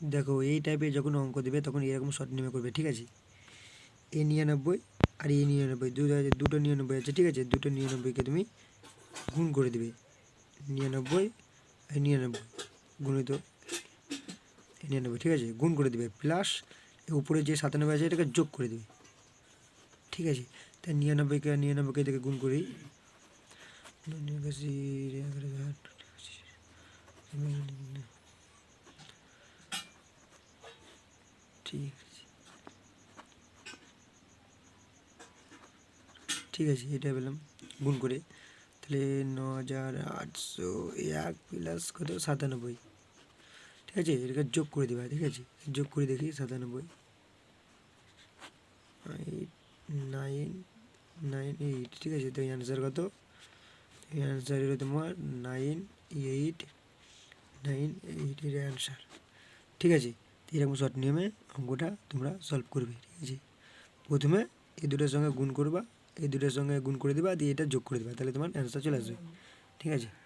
দেখো এই টাইপের যখন অঙ্ক দেবে তখন এরকম শর্ট নেমে করবে ঠিক আছে? এ নিরানব্বই আর এ নিরানব্বই আছে দুটো নিরানব্বই আছে ঠিক আছে? দুটো নিরানব্বইকে তুমি গুণ করে দেবে। নিরানব্বই আর নিরানব্বই গুণিত নিরানব্বই ঠিক আছে? গুণ করে দেবে প্লাস উপরে যে সাতানব্বই আছে এটাকে যোগ করে দেবে। ঠিক আছে? তাই নিরানব্বইকে নিরানব্বইকে থেকে গুণ করি। নিরানব্বই, ঠিক আছে ঠিক আছে এটা পেলাম। গুণ করে। তাহলে ন হাজার আটশো এক প্লাস কত? সাতানব্বই। ঠিক আছে, এটাকে যোগ করে দেবে, ঠিক আছে? যোগ করে দেখি, সাতানব্বই। এইট নাইন নাইন এইট ঠিক আছে? তো অ্যান্সার কত? অ্যান্সার হলো তোমার নাইন এইট নাইন এইট এর অ্যান্সার ঠিক আছে? এরকম শর্ট নিয়মে অঙ্কটা তোমরা সলভ করবে, ঠিক আছে? প্রথমে এই দুটোর সঙ্গে গুণ করবা, এই দুটোর সঙ্গে গুণ করে দেবা, দিয়ে এটা যোগ করে দেবা, তাহলে তোমার অ্যান্সার চলে আসবে, ঠিক আছে?